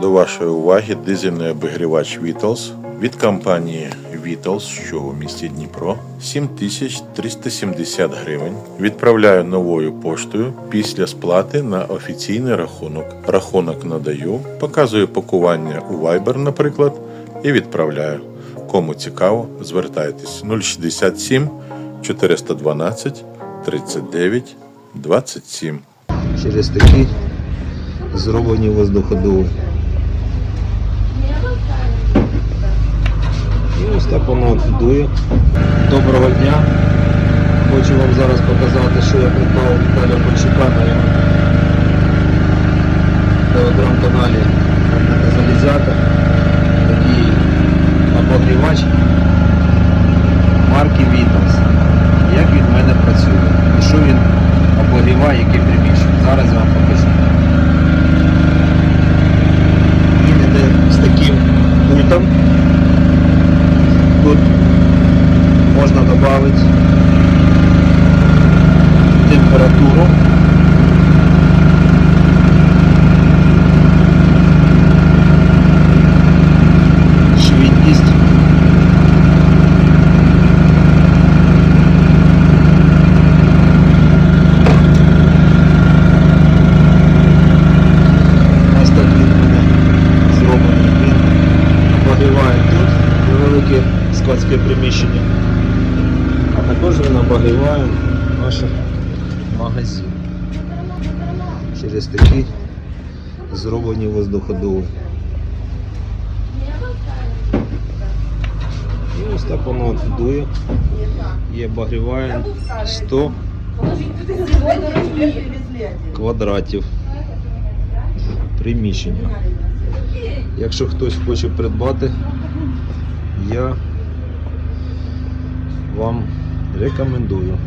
До вашої уваги дизельний обігрівач Vitals від компанії Vitals, що у місті Дніпро, 7370 гривень. Відправляю новою поштою після сплати на офіційний рахунок. Рахунок надаю, показую пакування у Viber, наприклад, і відправляю. Кому цікаво, звертайтесь 067 412 39 27. через такі зроблені воздуходови. І ось так воно дує. Доброго дня. Хочу вам зараз показати, що я придбав Віталія Польчука на його телеграм-каналі Залізяка. Такий обогрівач марки Vitals. Як він в мене працює і що він обогріває, яке приміщення. Зараз я вам покажу. Він іде з таким пультом. Тут можна температуру. Швидкість. Ось так він невелике складське приміщення, також він наш магазин через такі зроблені воздуходови. І ось так воно дує і обогріває 100 квадратів приміщення. Якщо хтось хоче придбати, я вам recomendую